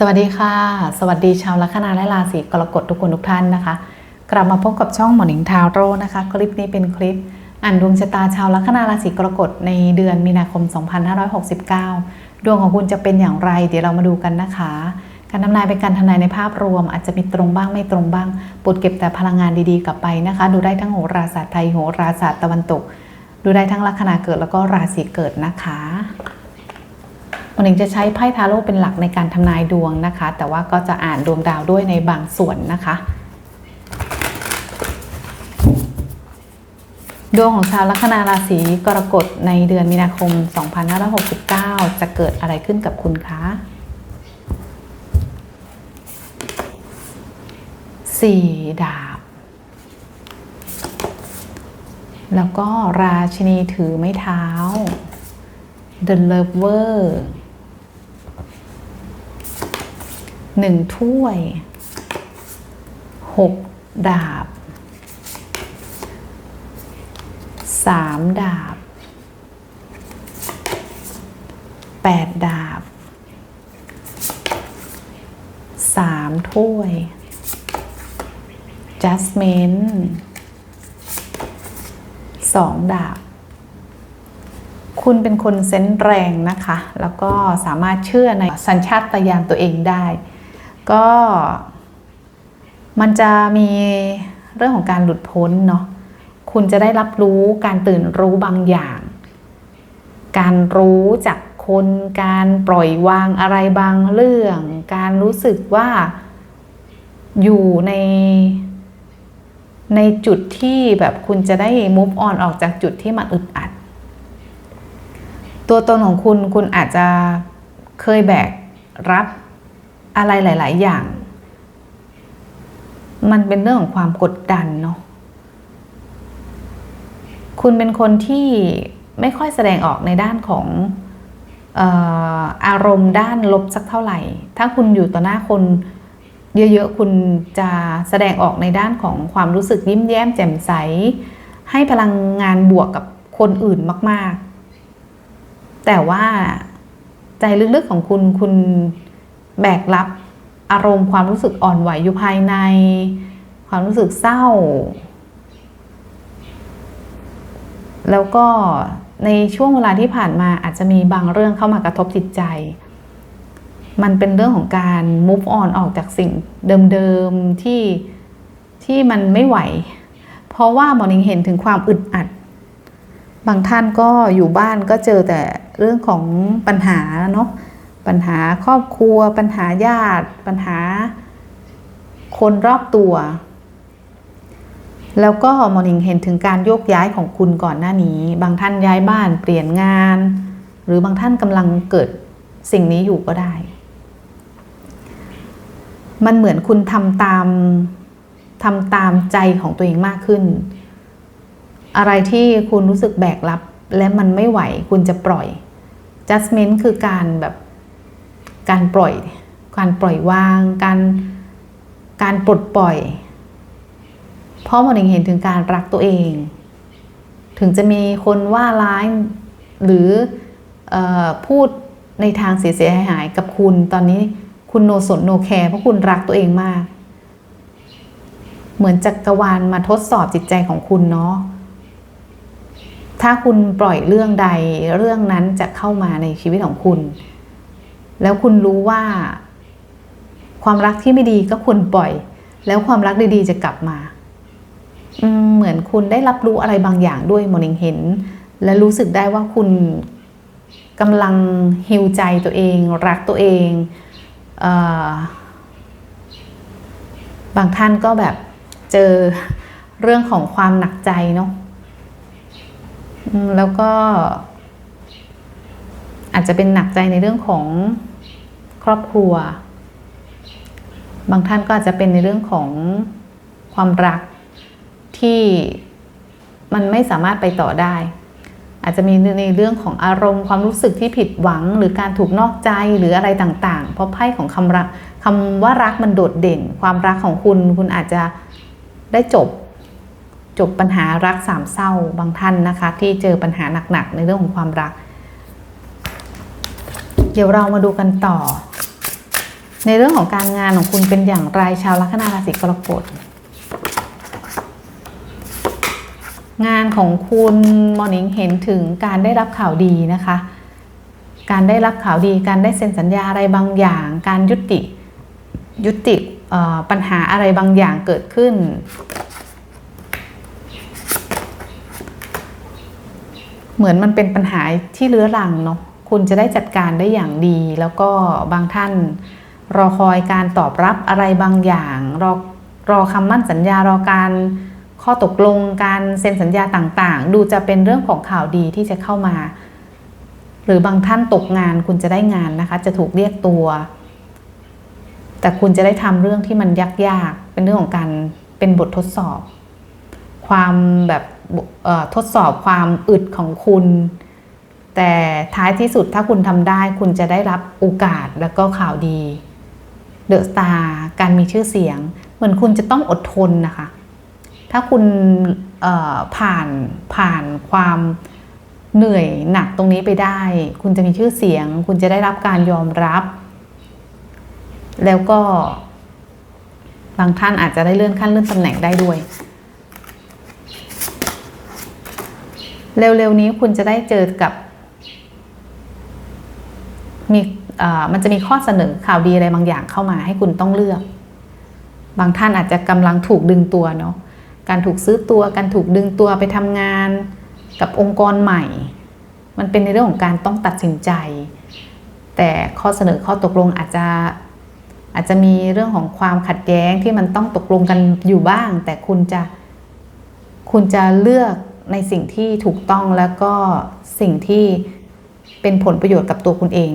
สวัสดีค่ะ สวัสดีชาวลัคนาและราศีกรกฎทุกคนทุกท่านนะคะ กลับมาพบกับช่องหมอนิงทาวโร่นะคะ คลิปนี้เป็นคลิป อ่านดวงชะตาชาวลัคนาราศีกรกฎในเดือนมีนาคม 2569 ดวงของคุณจะเป็นอย่างไร เดี๋ยวเรามาดูกันนะคะ การทำนายเป็นการทำนายในภาพรวม อาจจะมีตรงบ้างไม่ตรงบ้างปรดเก็บแต่พลังงานดีๆกลับไปนะคะ ดูได้ทั้งโหราศาสตร์ไทยโหราศาสตร์ตะวันตก ดูได้ทั้งลัคนาเกิดแล้วก็ราศีเกิดนะคะ วันนี้จะใช้ไพ่ทาโร่เป็นหลักในการทำนายดวงนะคะ แต่ว่าก็จะอ่านดวงดาวด้วยในบางส่วนนะคะ ดวงของชาวลัคนาราศีกรกฎในเดือนมีนาคม 2569 จะเกิดอะไรขึ้นกับคุณคะสี่ดาบ แล้วก็ราชินีถือไม้เท้า The Lover หนึ่งถ้วยหกดาบสามดาบแปดดาบสามถ้วย Jasmine สองดาบ คุณเป็นคนเซนส์แรงนะคะ แล้วก็สามารถเชื่อในสัญชาตญาณตัวเองได้ ก็มันจะมีเรื่องของการหลุดพ้นเนาะคุณจะได้รับรู้การตื่นรู้บางอย่าง การรู้จากคนการปล่อยวางอะไรบางเรื่อง การรู้สึกว่าอยู่ในในจุดที่แบบคุณจะได้ move on ออกจากจุดที่มันอึดอัด ตัวตนของคุณคุณอาจจะเคยแบกรับ อะไรหลาย ๆ อย่าง มันเป็นเรื่องของความกดดันเนาะคุณเป็นคนที่ไม่ค่อยแสดงออกในด้านของอ่ออารมณ์ด้านลบสักเท่าไหร่ ถ้าคุณอยู่ต่อหน้าคนเยอะๆ คุณจะแสดงออกในด้านของความรู้สึกยิ้มแย้มแจ่มใส ให้พลังงานบวกกับคนอื่นมาก ๆ แต่ว่าใจลึกๆของคุณคุณ แบกรับอารมณ์ความรู้สึกอ่อนไหวอยู่ภายใน ความรู้สึกเศร้า แล้วก็ในช่วงเวลาที่ผ่านมาอาจจะมีบางเรื่องเข้ามากระทบจิตใจ มันเป็นเรื่องของการ move on ออกจากสิ่งเดิมๆที่ที่มันไม่ไหว เพราะว่ามอนิงเห็นถึงความอึดอัด บางท่านก็อยู่บ้านก็เจอแต่เรื่องของปัญหาเนาะ ปัญหาครอบครัว ปัญหาญาติ ปัญหาคนรอบตัว แล้วก็มอนิงเห็นถึงการโยกย้ายของคุณก่อนหน้านี้ บางท่านย้ายบ้านเปลี่ยนงาน หรือบางท่านกำลังเกิดสิ่งนี้อยู่ก็ได้ มันเหมือนคุณทำตามทำตามใจของตัวเองมากขึ้น อะไรที่คุณรู้สึกแบกรับและมันไม่ไหวคุณจะปล่อย judgment คือการแบบ การปล่อย การปล่อยวาง การการปลดปล่อย เพราะมันเห็นถึงการรักตัวเอง ถึงจะมีคนว่าร้ายหรืออพูดในทางเสียหายกับคุณตอนนี้คุณโนสนโนแคร์เพราะคุณรักตัวเองมาก เหมือนจักรวาลมาทดสอบจิตใจของคุณเนาะถ้าคุณปล่อยเรื่องใดเรื่องนั้นจะเข้ามาในชีวิตของคุณ แล้วคุณรู้ว่า ความรักที่ไม่ดีก็ควรปล่อย แล้วความรักดีๆจะกลับมาเหมือนคุณได้รับรู้อะไรบางอย่างด้วยโมนิงเห็น และรู้สึกได้ว่าคุณกำลังฮิวใจตัวเอง รักตัวเองเออบางท่านก็แบบเจอเรื่องของความหนักใจเนาะแล้วก็ อาจจะเป็นหนักใจในเรื่องของครอบครัว บางท่านก็อาจจะเป็นในเรื่องของความรักที่มันไม่สามารถไปต่อได้ อาจจะมีในเรื่องของอารมณ์ความรู้สึกที่ผิดหวัง หรือการถูกนอกใจหรืออะไรต่าง ๆ เพราะไพ่ของคำรักคำว่ารักมันโดดเด่น ความรักของคุณคุณอาจจะได้จบจบปัญหารักสามเศร้าบางท่านนะคะ ที่เจอปัญหาหนักๆในเรื่องของความรัก เดี๋ยวเรามาดูกันต่อ ในเรื่องของการงานของคุณเป็นอย่างไรชาวลัคนาราศีกรกฎงานของคุณมอนิงเห็นถึงการได้รับข่าวดีนะคะ การได้รับข่าวดี การได้เซ็นสัญญาอะไรบางอย่าง การยุติยุติปัญหาอะไรบางอย่างเกิดขึ้น เหมือนมันเป็นปัญหาที่เรื้อรังเนาะ คุณจะได้จัดการได้อย่างดี แล้วก็บางท่านรอคอยการตอบรับอะไรบางอย่าง รอรอคำมั่นสัญญารอการข้อตกลงการเซ็นสัญญาต่างๆ ดูจะเป็นเรื่องของข่าวดีที่จะเข้ามา หรือบางท่านตกงานคุณจะได้งานนะคะ จะถูกเรียกตัว แต่คุณจะได้ทำเรื่องที่มันยากๆเป็นเรื่องของการเป็นบททดสอบ ความแบบทดสอบความอึดของคุณ แต่ท้ายที่สุดถ้าคุณทำได้คุณจะได้รับโอกาสแล้วก็ข่าวดีเดอะสตาร์การมีชื่อเสียง เหมือนคุณจะต้องอดทนนะคะ ถ้าคุณผ่านผ่านความเหนื่อยหนักตรงนี้ไปได้ คุณจะมีชื่อเสียง คุณจะได้รับการยอมรับ แล้วก็ บางท่านอาจจะได้เลื่อนขั้นเลื่อนตำแหน่งได้ด้วย เร็วๆนี้คุณจะได้เจอกับ มีมันจะมีข้อเสนอข่าวดีอะไรบางอย่างเข้ามาให้คุณต้องเลือก บางท่านอาจจะกำลังถูกดึงตัวเนาะการถูกซื้อตัวการถูกดึงตัวไปทำงานกับองค์กรใหม่ มันเป็นในเรื่องของการต้องตัดสินใจ แต่ข้อเสนอข้อตกลงอาจจะอาจจะมีเรื่องของความขัดแย้งที่มันต้องตกลงกันอยู่บ้าง แต่คุณจะคุณจะเลือกในสิ่งที่ถูกต้องแล้วก็สิ่งที่เป็นผลประโยชน์กับตัวคุณเอง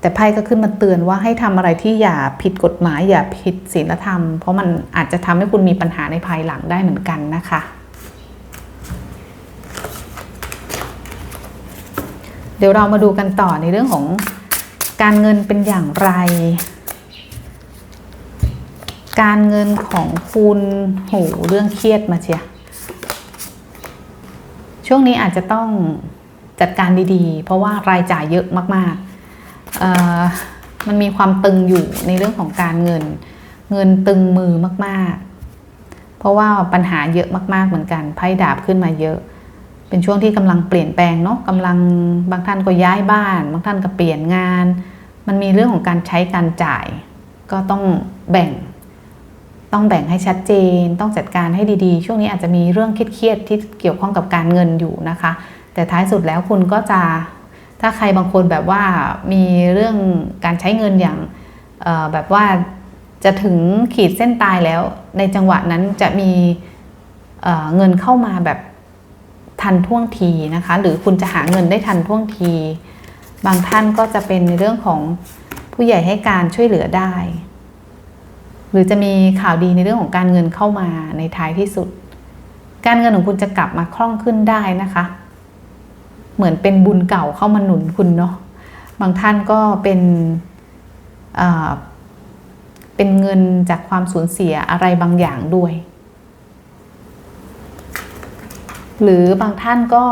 แต่ไพ่ก็ขึ้นมาเตือนว่าให้ทำอะไรที่อย่าผิดกฎหมาย อย่าผิดศีลธรรม เพราะมันอาจจะทำให้คุณมีปัญหาในภายหลังได้เหมือนกันนะคะ เดี๋ยวเรามาดูกันต่อในเรื่องของการเงินเป็นอย่างไร การเงินของคุณโหเรื่องเครียดมาเชียช่วงนี้อาจจะต้องจัดการดีๆ เพราะว่ารายจ่ายเยอะมากๆ มันมีความตึงอยู่ในเรื่องของการเงิน เงินตึงมือมากๆ เพราะว่าปัญหาเยอะมากๆเหมือนกันไพ่ดาบขึ้นมาเยอะ เป็นช่วงที่กำลังเปลี่ยนแปลงเนาะกำลังบางท่านก็ย้ายบ้าน บางท่านก็เปลี่ยนงาน มันมีเรื่องของการใช้การจ่าย ก็ต้องแบ่ง ต้องแบ่งให้ชัดเจน ต้องจัดการให้ดีๆ ช่วงนี้อาจจะมีเรื่องเครียดๆที่เกี่ยวข้องกับการเงินอยู่นะคะ แต่ท้ายสุดแล้วคุณก็จะ ถ้าใครบางคนแบบว่ามีเรื่องการใช้เงินอย่างแบบว่าจะถึงขีดเส้นตายแล้ว ในจังหวะนั้นจะมีเเงินเข้ามาแบบทันท่วงทีนะคะ หรือคุณจะหาเงินได้ทันท่วงที บางท่านก็จะเป็นในเรื่องของผู้ใหญ่ให้การช่วยเหลือได้ หรือจะมีข่าวดีในเรื่องของการเงินเข้ามาในท้ายที่สุด การเงินของคุณจะกลับมาคล่องขึ้นได้นะคะ เหมือนเป็นบุญเก่าเข้ามาหนุนคุณเนาะบางท่านก็เป็นเป็นเงินจากความสูญเสียอะไรบางอย่างด้วย หรือบางท่านก็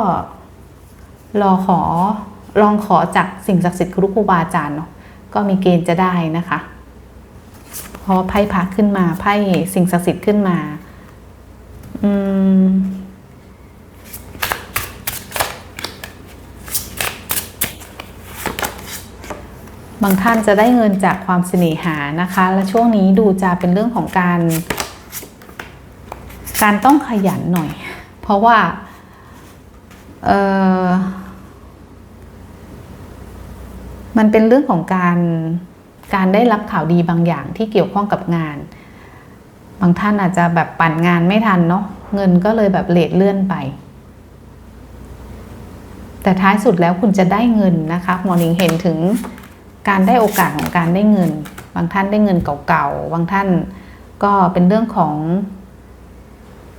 รอขอลองขอจากสิ่งศักดิ์สิทธิ์ครูครูบาอาจารย์เนาะก็มีเกณฑ์จะได้นะคะเพราะไพ่พระขึ้นมาไพ่สิ่งศักดิ์สิทธิ์ขึ้นมา อืม บางท่านจะได้เงินจากความเสน่หานะคะ และช่วงนี้ดูจะเป็นเรื่องของการ การต้องขยันหน่อย เพราะว่าเออมันเป็นเรื่องของการการได้รับข่าวดีบางอย่างที่เกี่ยวข้องกับงาน บางท่านอาจจะแบบปั่นงานไม่ทันเนาะเงินก็เลยแบบเลทเลื่อนไป แต่ท้ายสุดแล้วคุณจะได้เงินนะคะมอนิงเห็นถึง การได้โอกาสของการได้เงิน บางท่านได้เงินเก่าๆ บางท่านก็เป็นเรื่องของ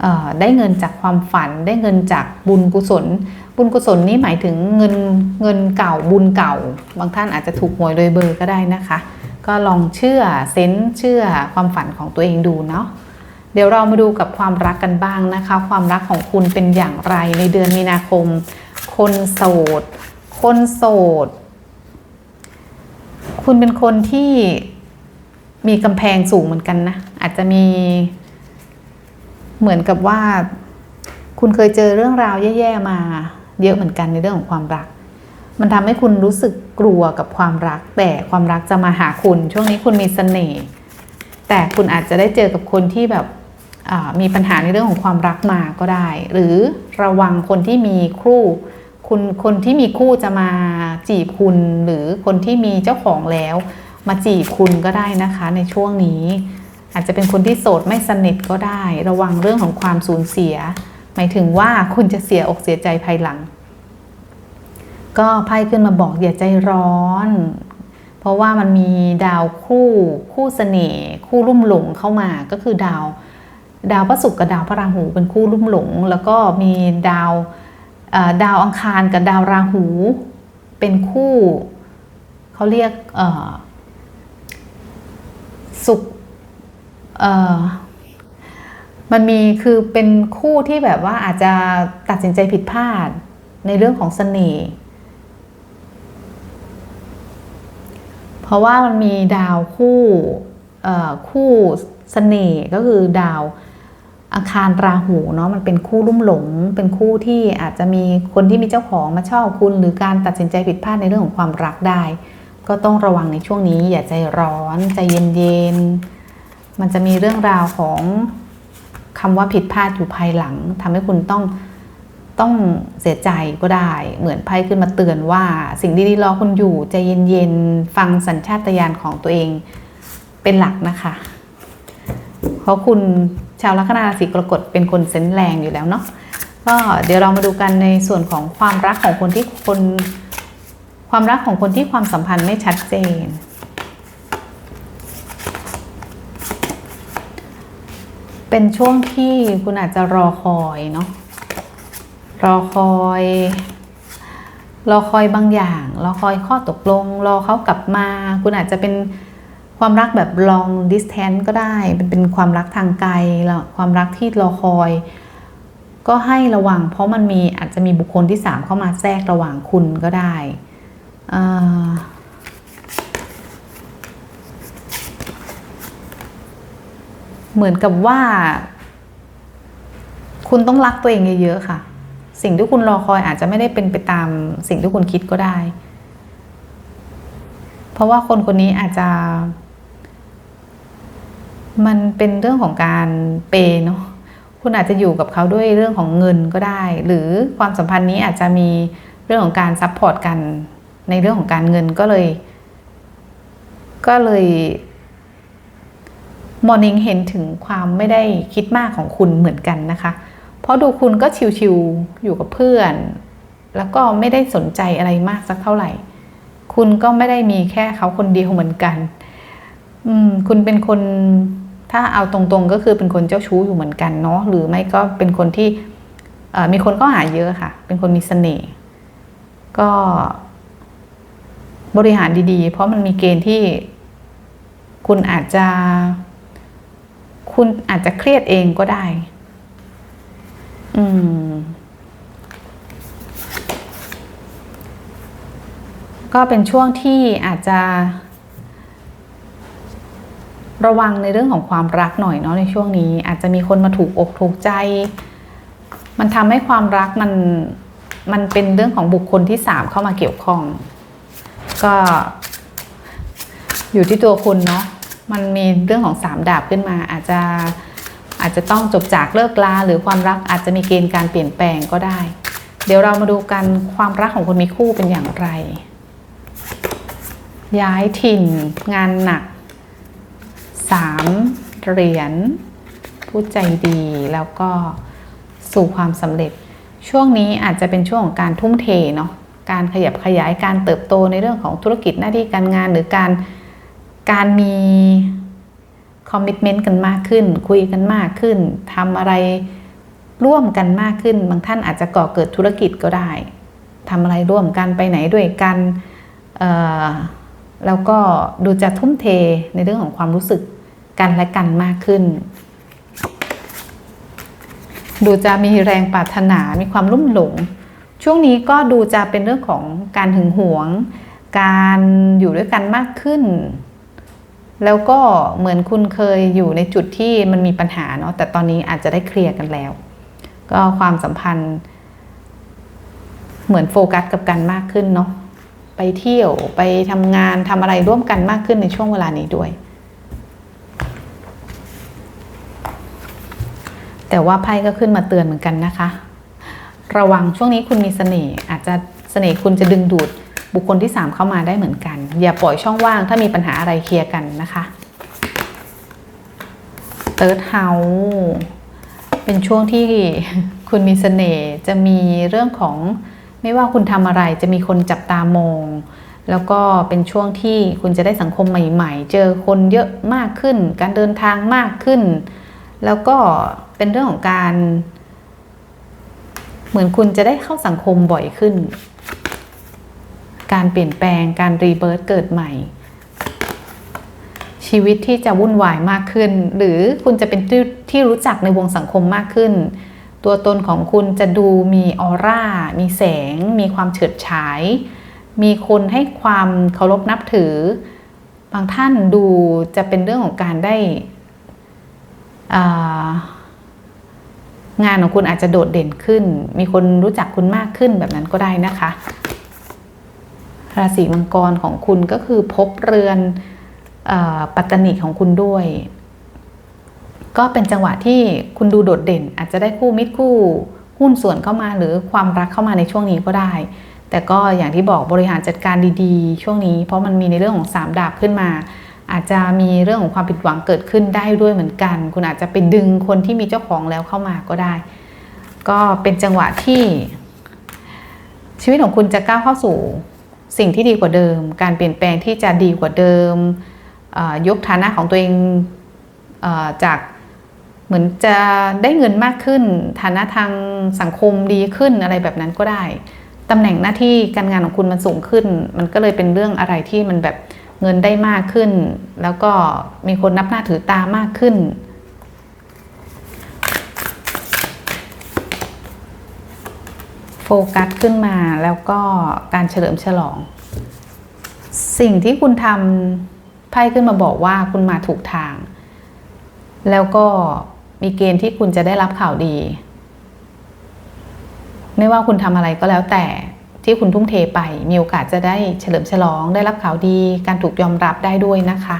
ออได้เงินจากความฝัน ได้เงินจากบุญกุศล บุญกุศลนี้หมายถึงเงินเงินเก่าบุญเก่า บางท่านอาจจะถูกหวยโดยเบอร์ก็ได้นะคะ ก็ลองเชื่อเซนเชื่อความฝันของตัวเองดูเนาะเดี๋ยวเรามาดูกับความรักกันบ้างนะคะ ความรักของคุณเป็นอย่างไรในเดือนมีนาคม คนโสด คนโสด คุณเป็นคนที่มีกำแพงสูงเหมือนกันนะ อาจจะมีเหมือนกับว่า คุณเคยเจอเรื่องราวแย่ๆมา เยอะเหมือนกันในเรื่องของความรัก มันทำให้คุณรู้สึกกลัวกับความรัก แต่ความรักจะมาหาคุณ ช่วงนี้คุณมีเสน่ห์แต่คุณอาจจะได้เจอกับคนที่แบบมีปัญหาในเรื่องของความรักมาก็ได้ หรือระวังคนที่มีคู่ คุณคนที่มีคู่จะมาจีบคุณหรือคนที่มีเจ้าของแล้ว มาจีบคุณก็ได้นะคะในช่วงนี้ อาจจะเป็นคนที่โสดไม่สนิทก็ได้ ระวังเรื่องของความสูญเสีย หมายถึงว่าคุณจะเสียอกเสียใจภายหลัง ก็ไพ่ขึ้นมาบอกอย่าใจร้อน เพราะว่ามันมีดาวคู่ คู่เสน่ห์คู่ลุ่มหลงเข้ามาก็คือดาว ดาวพระศุกร์กับดาวพระราหูเป็นคู่ลุ่มหลง แล้วก็มีดาว ดาวอังคารกับดาวราหู เป็นคู่เขาเรียกสุขมันมีคือเป็นคู่ที่แบบว่าอาจจะตัดสินใจผิดพลาดในเรื่องของเสน่ห์เพราะว่ามันมีดาวคู่คู่เสน่ห์ก็คือดาว อังคารราหูเนาะมันเป็นคู่ลุ่มหลง เป็นคู่ที่อาจจะมีคนที่มีเจ้าของมาชอบคุณ หรือการตัดสินใจผิดพลาดในเรื่องของความรักได้ ก็ต้องระวังในช่วงนี้อย่าใจร้อนใจเย็นๆมันจะมีเรื่องราวของคำว่าผิดพลาดอยู่ภายหลังทำให้คุณต้องต้องเสียใจก็ได้ เหมือนไพ่ขึ้นมาเตือนว่า สิ่งดีๆรอคุณอยู่ใจเย็นๆฟังสัญชาตญาณของตัวเองเป็นหลักนะคะ เพราะคุณ ชาวลัคนาราศีกรกฎเป็นคนเซนส์แรงอยู่แล้วเนาะก็เดี๋ยวเรามาดูกันในส่วนของความรักของคนที่คนความรักของคนที่ความสัมพันธ์ไม่ชัดเจน เป็นช่วงที่คุณอาจจะรอคอยเนาะรอคอย รอคอยบางอย่าง รอคอยข้อตกลง รอเขากลับมา คุณอาจจะเป็น ความรักแบบ long distance ก็ได้เป็นเป็นความรักทางไกลแล้วความรักที่รอคอย ก็ให้ระวัง เพราะมันมีอาจจะมีบุคคลที่สามเข้ามาแทรกระหว่างคุณก็ได้เหมือนกับว่า คุณต้องรักตัวเองเยอะๆค่ะ สิ่งที่คุณรอคอยอาจจะไม่ได้เป็นไปตามสิ่งที่คุณคิดก็ได้ เพราะว่าคนคนนี้อาจจะ มันเป็นเรื่องของการเปย์เนาะคุณอาจจะอยู่กับเขาด้วยเรื่องของเงินก็ได้ หรือความสัมพันธ์นี้อาจจะมีเรื่องของการซัพพอร์ตกัน ในเรื่องของการเงินก็เลย ก็เลยมอร์นิ่งเห็นถึงความไม่ได้คิดมากของคุณเหมือนกันนะคะ เพราะดูคุณก็ชิวๆอยู่กับเพื่อน แล้วก็ไม่ได้สนใจอะไรมากสักเท่าไหร่ คุณก็ไม่ได้มีแค่เขาคนเดียวเหมือนกัน อืม คุณเป็นคน ถ้าเอาตรงๆก็คือเป็นคนเจ้าชู้อยู่เหมือนกันเนาะหรือไม่ก็เป็นคนที่มีคนก็หาเยอะค่ะ เป็นคนมีเสน่ห์ก็บริหารดีๆ เพราะมันมีเกณฑ์ที่คุณอาจจะ คุณอาจจะเครียดเองก็ได้ อืม ก็เป็นช่วงที่อาจจะ ระวังในเรื่องของความรักหน่อยเนาะในช่วงนี้ อาจจะมีคนมาถูกอกถูกใจ มันทำให้ความรักมันมันเป็นเรื่องของบุคคลที่สามเข้ามาเกี่ยวข้อง ก็ อยู่ที่ตัวคุณเนาะมันมีเรื่องของสามดาบขึ้นมา อาจจะอาจจะต้องจบจากเลิกลาหรือความรักอาจจะมีเกณฑ์การเปลี่ยนแปลงก็ได้ เดี๋ยวเรามาดูกันความรักของคนมีคู่เป็นอย่างไร ย้ายถิ่น งานหนัก สามเหรียญผู้ใจดีแล้วก็สู่ความสำเร็จ ช่วงนี้อาจจะเป็นช่วงของการทุ่มเทเนาะการขยับขยายการเติบโตในเรื่องของธุรกิจหน้าที่การงาน หรือการการมีคอมมิชเมนต์กันมากขึ้น คุยกันมากขึ้นทำอะไรร่วมกันมากขึ้น บางท่านอาจจะก่อเกิดธุรกิจก็ได้ทำอะไรร่วมกันไปไหนด้วยกันแล้วก็ดูจะทุ่มเทในเรื่องของความรู้สึก กันและกันมากขึ้น ดูจะมีแรงปรารถนา มีความลุ่มหลง ช่วงนี้ก็ดูจะเป็นเรื่องของการหึงหวง การอยู่ด้วยกันมากขึ้น แล้วก็เหมือนคุณเคยอยู่ในจุดที่มันมีปัญหาเนาะ แต่ตอนนี้อาจจะได้เคลียร์กันแล้ว ก็ความสัมพันธ์ เหมือนโฟกัสกับกันมากขึ้นเนาะ ไปเที่ยว ไปทำงานทำอะไรร่วมกันมากขึ้นในช่วงเวลานี้ด้วย แต่ว่าไพ่ก็ขึ้นมาเตือนเหมือนกันนะคะ ระวังช่วงนี้คุณมีเสน่ห์อาจจะเสน่ห์คุณจะดึงดูดบุคคลที่ 3 เข้ามาได้เหมือนกัน อย่าปล่อยช่องว่างถ้ามีปัญหาอะไรเคลียร์กันนะคะเติร์ดเฮาเป็นช่วงที่คุณมีเสน่ห์จะมีเรื่องของไม่ว่าคุณทำอะไรจะมีคนจับตามอง แล้วก็เป็นช่วงที่คุณจะได้สังคมใหม่ ๆ เจอคนเยอะมากขึ้น การเดินทางมากขึ้น แล้วก็เป็นเรื่องของการ เหมือนคุณจะได้เข้าสังคมบ่อยขึ้น การเปลี่ยนแปลงการรีเบิร์ตเกิดใหม่ ชีวิตที่จะวุ่นวายมากขึ้น หรือคุณจะเป็นที่ที่รู้จักในวงสังคมมากขึ้น ตัวตนของคุณจะดูมีออร่า มีแสง มีความเฉิดฉาย มีคนให้ความเคารพนับถือ บางท่านดูจะเป็นเรื่องของการได้ งานของคุณอาจจะโดดเด่นขึ้น มีคนรู้จักคุณมากขึ้นแบบนั้นก็ได้นะคะ ราศีมังกรของคุณก็คือพบเรือนออปัตตนิของคุณด้วย ก็เป็นจังหวะที่คุณดูโดดเด่น อาจจะได้คู่มิตรคู่หุ้นส่วนเข้ามาหรือความรักเข้ามาในช่วงนี้ก็ได้ แต่ก็อย่างที่บอกบริหารจัดการดีๆ ช่วงนี้ เพราะมันมีในเรื่องของสามดาบขึ้นมา อาจจะมีเรื่องของความผิดหวังเกิดขึ้นได้ด้วยเหมือนกัน คุณอาจจะไปดึงคนที่มีเจ้าของแล้วเข้ามาก็ได้ ก็เป็นจังหวะที่ ชีวิตของคุณจะก้าวเข้าสู่สิ่งที่ดีกว่าเดิม การเปลี่ยนแปลงที่จะดีกว่าเดิม ยกฐานะของตัวเองเออจากเหมือนจะได้เงินมากขึ้น ฐานะทางสังคมดีขึ้นอะไรแบบนั้นก็ได้ตำแหน่งหน้าที่การงานของคุณมันสูงขึ้น มันก็เลยเป็นเรื่องอะไรที่มันแบบ เงินได้มากขึ้น แล้วก็มีคนนับหน้าถือตามากขึ้น โฟกัสขึ้นมาแล้วก็การเฉลิมฉลอง สิ่งที่คุณทำไพ่ขึ้นมาบอกว่าคุณมาถูกทาง แล้วก็มีเกณฑ์ที่คุณจะได้รับข่าวดี ไม่ว่าคุณทำอะไรก็แล้วแต่ ที่คุณทุ่มเทไปมีโอกาสจะได้เฉลิมฉลอง ได้รับข่าวดี การถูกยอมรับได้ด้วยนะคะ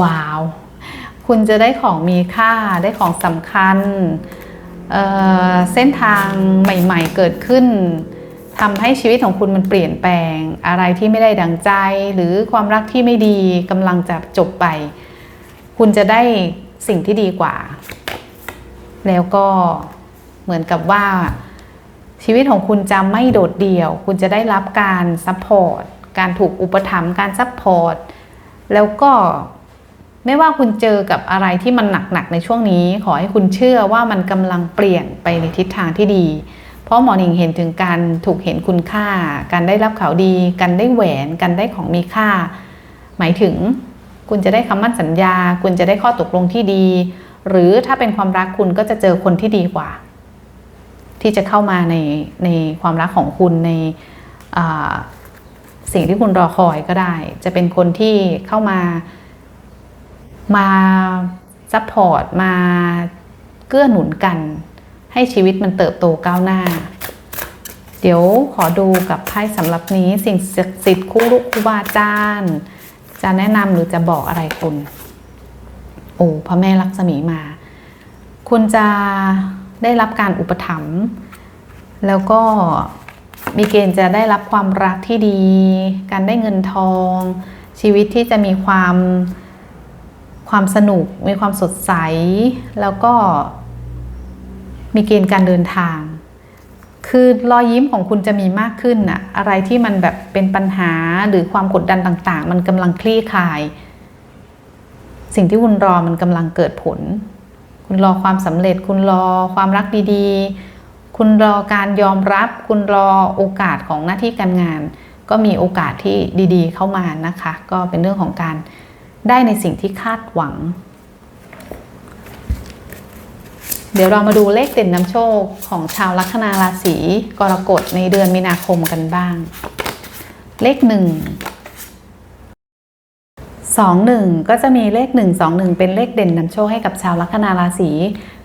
ว้าว คุณจะได้ของมีค่าได้ของสำคัญเเส้นทางใหม่ ๆ เกิดขึ้น ทำให้ชีวิตของคุณมันเปลี่ยนแปลง อะไรที่ไม่ได้ดังใจ หรือความรักที่ไม่ดีกำลังจะจบไป คุณจะได้สิ่งที่ดีกว่า แล้วก็เหมือนกับว่า ชีวิตของคุณจะไม่โดดเดี่ยว คุณจะได้รับการซัพพอร์ตการถูกอุปถัมภ์การซัพพอร์ตแล้วก็ไม่ว่าคุณเจอกับอะไรที่มันหนักๆในช่วงนี้ ขอให้คุณเชื่อว่ามันกำลังเปลี่ยนไปในทิศทางที่ดี เพราะหมอหนิงเห็นถึงการถูกเห็นคุณค่า การได้รับข่าวดี การได้แหวน การได้ของมีค่า หมายถึงคุณจะได้คำมั่นสัญญา คุณจะได้ข้อตกลงที่ดี หรือถ้าเป็นความรักคุณก็จะเจอคนที่ดีกว่า ที่จะเข้ามาในในความรักของคุณในสิ่งที่คุณรอคอยก็ได้ จะเป็นคนที่เข้ามามาซัพพอร์ตมาเกื้อหนุนกัน ให้ชีวิตมันเติบโตก้าวหน้า เดี๋ยวขอดูกับไพ่สำหรับนี้สิ่งศักดิ์สิทธิ์คู่ลูกครูบาอาจารย์จะแนะนำหรือจะบอกอะไรคุณโอ้พระแม่ลักษมีมา คุณจะได้รับการอุปถัมภ์แล้วก็มีเกณฑ์จะได้รับความรักที่ดี การได้เงินทอง ชีวิตที่จะมีความความสนุก มีความสดใส แล้วก็ มีเกณฑ์การเดินทาง คือรอยยิ้มของคุณจะมีมากขึ้นอะอะไรที่มันแบบเป็นปัญหาหรือความกดดันต่าง ๆ มันกำลังคลี่คลาย สิ่งที่คุณรอมันกำลังเกิดผล คุณรอความสำเร็จ คุณรอความรักดีๆ คุณรอการยอมรับ คุณรอโอกาสของหน้าที่การงาน ก็มีโอกาสที่ดี ๆ เข้ามานะคะ ก็เป็นเรื่องของการได้ในสิ่งที่คาดหวัง เดี๋ยวเรามาดูเลขเด่นนำโชคของชาวลัคนาราศีกรกฎในเดือนมีนาคมกันบ้าง เลขหนึ่งสองหนึ่งก็จะมีเลขหนึ่งสองหนึ่งเป็นเลขเด่นนำโชคให้กับชาวลัคนาราศี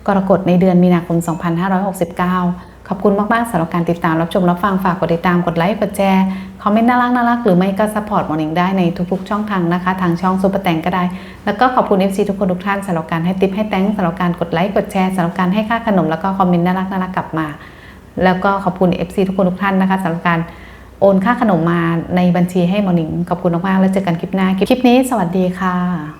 กรกฎในเดือนมีนาคม 2569 ขอบคุณมาก ๆสำหรับการติดตามรับชมรับฟังฝากกดติดตามกดไลค์กดแชร์คอมเมนต์น่ารักน่ารักหรือไม่ก็สปอร์ตมอร์นิ่งได้ในทุก ๆ ช่องทางนะคะ ทางช่องซุปเปอร์แตงก็ได้ แล้วก็ขอบคุณ FC ทุกคนทุกท่านสำหรับการให้ติปให้แตงสำหรับการกดไลค์กดแชร์สำหรับการให้ค่าขนมแล้วก็คอมเมนต์น่ารักน่ารักกลับมา แล้วก็ขอบคุณ FC ทุกคนทุกท่านนะคะสำหรับการโอนค่าขนมมาในบัญชีให้มอร์นิ่งขอบคุณมากๆแล้วเจอกันคลิปหน้าคลิปนี้ สวัสดีค่ะ